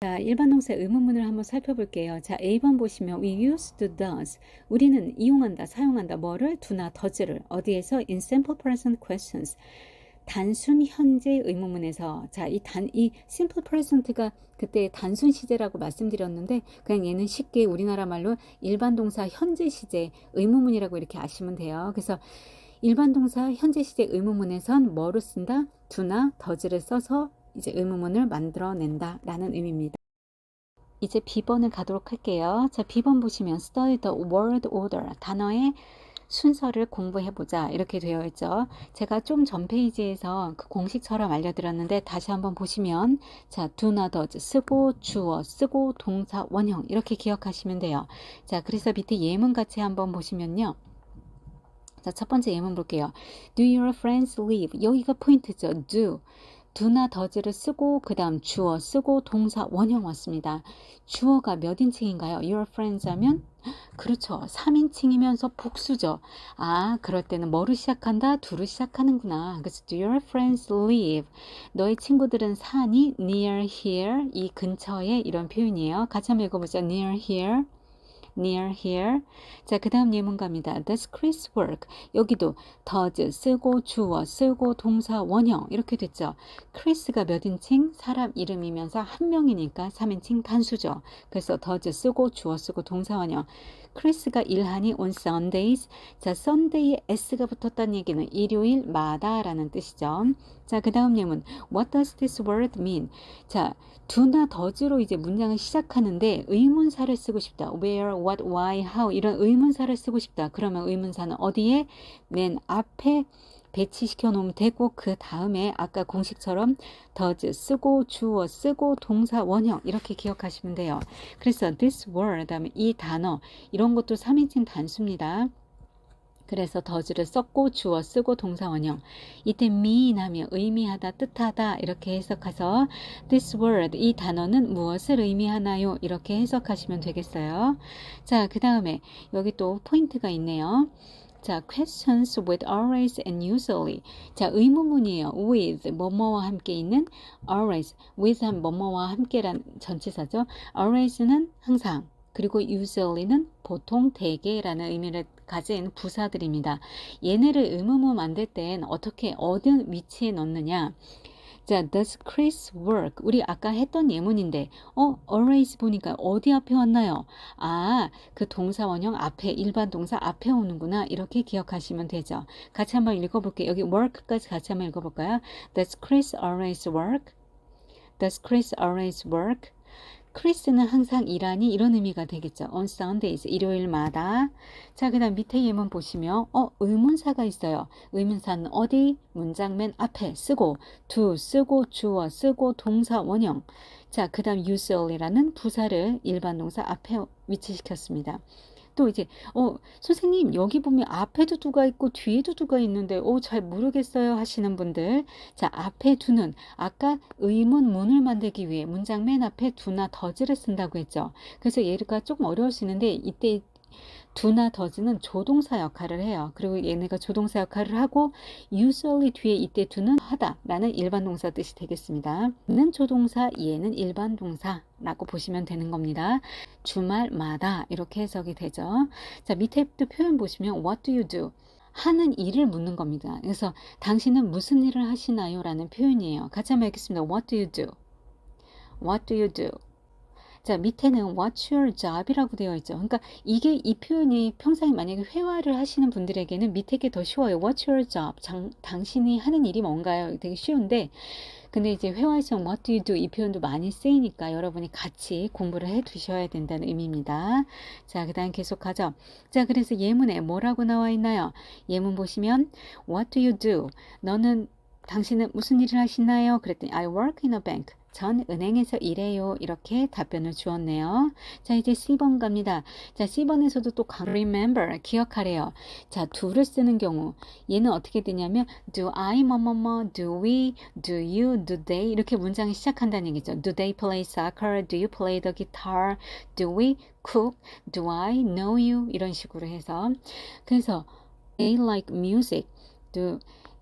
자, 일반 동사 의문문을 한번 살펴볼게요. 자, A번 보시면 we use to does. 우리는 이용한다, 사용한다. 뭐를? do나 does를. 어디에서? in simple present questions. 단순 현재 의문문에서 자, 이 단, 이 simple present가 그때 단순 시제라고 말씀드렸는데 그냥 얘는 쉽게 우리나라 말로 일반 동사 현재 시제 의문문이라고 이렇게 아시면 돼요. 그래서 일반 동사 현재 시제 의문문에선 뭐로 쓴다? do나 does를 써서 이제 의문문을 만들어낸다 라는 의미입니다. 이제 B번을 가도록 할게요. 자, B번 보시면 study the word order 단어의 순서를 공부해보자 이렇게 되어 있죠. 제가 좀 전 페이지에서 그 공식처럼 알려드렸는데 다시 한번 보시면 자, do not does 쓰고 주어 쓰고 동사 원형 이렇게 기억하시면 돼요. 자, 그래서 밑에 예문 같이 한번 보시면요. 자, 첫 번째 예문 볼게요. Do your friends live? 여기가 포인트죠. do. Do나 does를 쓰고 그 다음 주어 쓰고 동사 원형 왔습니다. 주어가 몇 인칭인가요? Your friends 하면 그렇죠. 3인칭이면서 복수죠. 아, 그럴 때는 뭐로 시작한다? 두로 시작하는구나. 그래서 do your friends live? 너의 친구들은 사니? near here 이 근처에 이런 표현이에요. 같이 한번 읽어보죠. near here near here. 자, 그 다음 예문 갑니다. Does Chris work? 여기도 does 쓰고 주어 쓰고 동사 원형 이렇게 됐죠. Chris가 몇 인칭? 사람 이름이면서 한 명이니까 3인칭 단수죠. 그래서 does 쓰고 주어 쓰고 동사 원형. 크리스가 일하니 on Sundays. 자, Sunday에 s가 붙었다는 얘기는 일요일마다라는 뜻이죠. 자, 그 다음 예문. What does this word mean? 자, do나 does로 이제 문장을 시작하는데 의문사를 쓰고 싶다. Where, what, why, how 이런 의문사를 쓰고 싶다. 그러면 의문사는 어디에? 맨 앞에 배치시켜 놓으면 되고 그 다음에 아까 공식처럼 does 쓰고 주어 쓰고 동사 원형 이렇게 기억하시면 돼요. 그래서 this word 다음에 이 단어 이런 것도 3인칭 단수입니다. 그래서 더즈를 썼고 주어 쓰고 동사 원형. 이때 mean 하면 의미하다, 뜻하다 이렇게 해석해서 this word 이 단어는 무엇을 의미하나요? 이렇게 해석하시면 되겠어요. 자, 그 다음에 여기 또 포인트가 있네요. 자, questions with always and usually. 자, 의문문이에요. with 뭐뭐와 함께 있는 always with 한 뭐뭐와 함께란 전치사죠. always는 항상 그리고 usually는 보통 대개라는 의미를 가진 부사들입니다. 얘네를 의문문 만들 땐 어떻게 어느 위치에 넣느냐? 자, does Chris work? 우리 아까 했던 예문인데, 어, always 보니까 어디 앞에 왔나요? 아, 그 동사 원형 앞에, 일반 동사 앞에 오는구나. 이렇게 기억하시면 되죠. 같이 한번 읽어볼게요. 여기 work까지 같이 한번 읽어볼까요? Does Chris always work? Does Chris always work? 크리스는 항상 일하니 이런 의미가 되겠죠. On Sundays 일요일마다. 자, 그 다음 밑에 예문 보시면 어 의문사가 있어요. 의문사는 어디? 문장 맨 앞에 쓰고 to 쓰고 주어 쓰고 동사 원형. 자, 그 다음 usually라는 부사를 일반 동사 앞에 위치시켰습니다. 또 이제 어 선생님 여기 보면 앞에도 두가 있고 뒤에도 두가 있는데 어 잘 모르겠어요 하시는 분들. 자 앞에 두는 아까 의문문을 만들기 위해 문장 맨 앞에 두나 더즈를 쓴다고 했죠. 그래서 얘가 조금 어려울 수 있는데 이때 두나 더즈는 조동사 역할을 해요. 그리고 얘네가 조동사 역할을 하고 usually 뒤에 이때 두는 하다라는 일반 동사 뜻이 되겠습니다. 는 조동사, 얘는 일반 동사 라고 보시면 되는 겁니다. 주말마다 이렇게 해석이 되죠. 자, 밑에 또 표현 보시면 what do you do? 하는 일을 묻는 겁니다. 그래서 당신은 무슨 일을 하시나요? 라는 표현이에요. 같이 한번 읽겠습니다. What do you do? What do you do? 자, 밑에는 what's your job이라고 되어 있죠. 그러니까 이게 이 표현이 평소에 만약에 회화를 하시는 분들에게는 밑에 게 더 쉬워요. what's your job? 장, 당신이 하는 일이 뭔가요? 되게 쉬운데 근데 이제 회화에서 what do you do 이 표현도 많이 쓰이니까 여러분이 같이 공부를 해 두셔야 된다는 의미입니다. 자, 그다음 계속하죠. 자, 그래서 예문에 뭐라고 나와 있나요? 예문 보시면 what do you do? 너는 당신은 무슨 일을 하시나요? 그랬더니 I work in a bank. 전 은행에서 일해요. 이렇게 답변을 주었네요. 자, 이제 C번 갑니다. 자, C번에서도 또 remember, 기억하래요. 자, do를 쓰는 경우 얘는 어떻게 되냐면 do I 뭐뭐뭐, do we, do you, do they 이렇게 문장이 시작한다는 얘기죠. Do they play soccer? Do you play the guitar? Do we cook? Do I know you? 이런 식으로 해서 그래서 they like music. do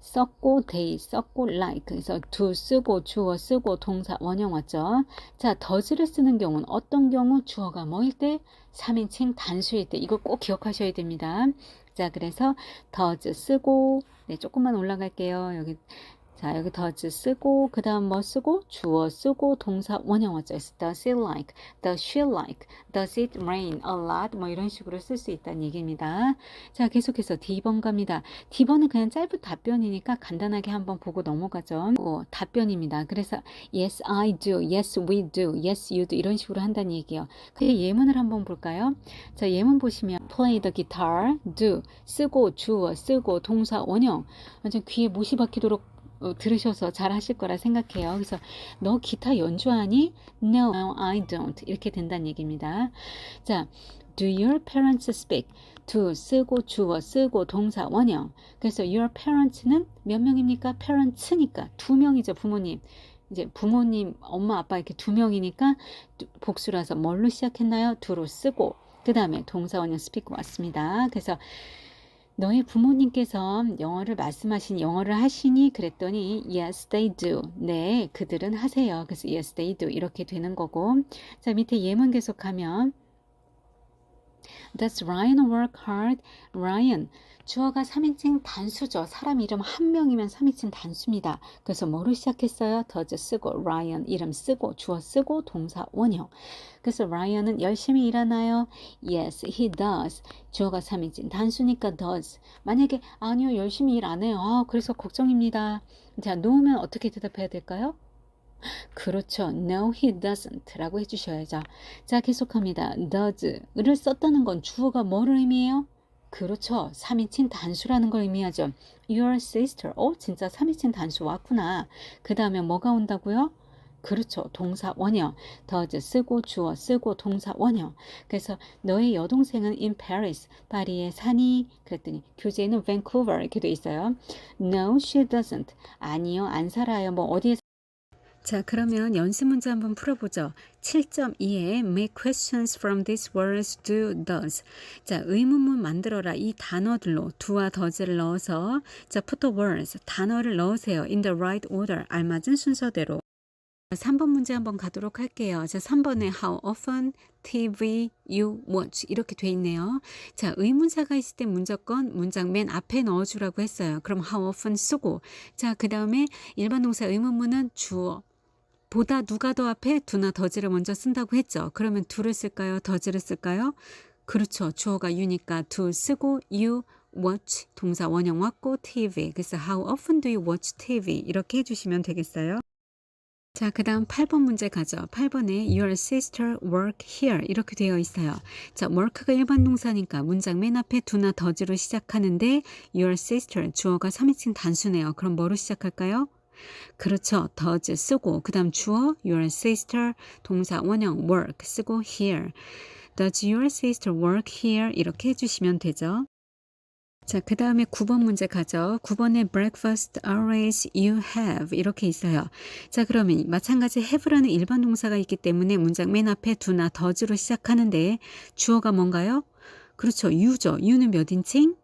썼고 they 썼고 like 그래서 do 쓰고 주어 쓰고 동사 원형 왔죠. 자, does를 쓰는 경우는 어떤 경우 주어가 뭐일 때 3인칭 단수일 때 이거 꼭 기억하셔야 됩니다. 자, 그래서 does 쓰고 네, 조금만 올라갈게요. 여기 자, 여기 does 쓰고 그다음 뭐 쓰고 주어 쓰고 동사 원형 왔죠. does it like, does she like, does it rain a lot 뭐 이런 식으로 쓸 수 있다는 얘기입니다. 자, 계속해서 D번 갑니다. D번은 그냥 짧은 답변이니까 간단하게 한번 보고 넘어가죠. 어, 답변입니다. 그래서 yes I do, yes we do, yes you do 이런 식으로 한다는 얘기예요. 그 예문을 한번 볼까요? 자, 예문 보시면 play the guitar, do 쓰고 주어 쓰고 동사 원형 완전 귀에 못이 박히도록 어, 들으셔서 잘 하실 거라 생각해요. 그래서 너 기타 연주하니? No, I don't. 이렇게 된다는 얘기입니다. 자, do your parents speak? do 쓰고 주어 쓰고 동사 원형. 그래서 your parents는 몇 명입니까? parents니까 두 명이죠, 부모님. 이제 부모님, 엄마, 아빠 이렇게 두 명이니까 복수라서 뭘로 시작했나요? do로 쓰고 그 다음에 동사 원형 speak 왔습니다. 그래서 너희 부모님께서 영어를 말씀하신 영어를 하시니 그랬더니 yes they do. 네, 그들은 하세요. 그래서 yes they do 이렇게 되는 거고. 자, 밑에 예문 계속하면 Does Ryan work hard? Ryan 주어가 3인칭 단수죠. 사람 이름 한 명이면 3인칭 단수입니다. 그래서 뭐로 시작했어요? does 쓰고 Ryan 이름 쓰고 주어 쓰고 동사 원형. 그래서 Ryan은 열심히 일하나요? Yes, he does. 주어가 3인칭 단수니까 does. 만약에 아니요 열심히 일 안 해요. 아, 그래서 걱정입니다. 자, no면 어떻게 대답해야 될까요? 그렇죠. No, he doesn't. 라고 해주셔야죠. 자, 계속합니다. does를 썼다는 건 주어가 뭐를 의미해요? 그렇죠. 3인칭 단수라는 걸 의미하죠. Your sister. 어, 진짜 3인칭 단수 왔구나. 그 다음에 뭐가 온다고요? 그렇죠. 동사 원형. does 쓰고 주어 쓰고 동사 원형. 그래서 너의 여동생은 in Paris. 파리에 사니? 그랬더니 교재는 Vancouver 이렇게 돼 있어요. No, she doesn't. 아니요, 안 살아요. 뭐 어디에 자, 그러면 연습 문제 한번 풀어보죠. 7.2에 make questions from these words do, does. 자, 의문문 만들어라. 이 단어들로 do와 does를 넣어서 자, put the words, 단어를 넣으세요. in the right order, 알맞은 순서대로. 3번 문제 한번 가도록 할게요. 자, 3번에 how often TV you watch 이렇게 돼 있네요. 자, 의문사가 있을 때 무조건 문장 맨 앞에 넣어 주라고 했어요. 그럼 how often 쓰고 자, 그 다음에 일반 동사 의문문은 주어 보다 누가 더 앞에 두나 더지를 먼저 쓴다고 했죠. 그러면 두를 쓸까요? 더지를 쓸까요? 그렇죠. 주어가 you니까 두 쓰고 you watch 동사 원형 왔고 TV. 그래서 how often do you watch TV? 이렇게 해주시면 되겠어요. 자, 그 다음 8번 문제 가죠. 8번에 your sister work here 이렇게 되어 있어요. 자, work가 일반 동사니까 문장 맨 앞에 두나 더지로 시작하는데 your sister 주어가 3인칭 단수네요. 그럼 뭐로 시작할까요? 그렇죠. does 쓰고 그 다음 주어 your sister 동사 원형 work 쓰고 here. Does your sister work here? 이렇게 해주시면 되죠. 자, 그 다음에 9번 문제 가죠. 9번에 breakfast always you have 이렇게 있어요. 자, 그러면 마찬가지 have라는 일반 동사가 있기 때문에 문장 맨 앞에 do나 does로 시작하는데 주어가 뭔가요? 그렇죠. you죠. you는 몇 인칭?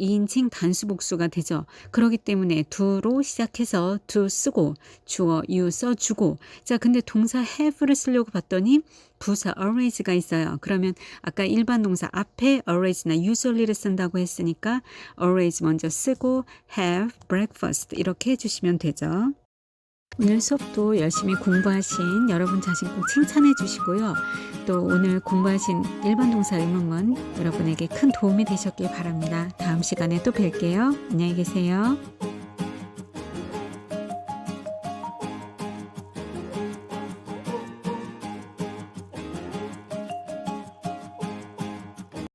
2인칭 단수 복수가 되죠. 그렇기 때문에 do로 시작해서 do 쓰고 주어 you 써주고 자 근데 동사 have를 쓰려고 봤더니 부사 always가 있어요. 그러면 아까 일반 동사 앞에 always나 usually를 쓴다고 했으니까 always 먼저 쓰고 have breakfast 이렇게 해주시면 되죠. 오늘 수업도 열심히 공부하신 여러분 자신 꼭 칭찬해 주시고요. 또 오늘 공부하신 일반 동사 의문문 여러분에게 큰 도움이 되셨길 바랍니다. 다음 시간에 또 뵐게요. 안녕히 계세요.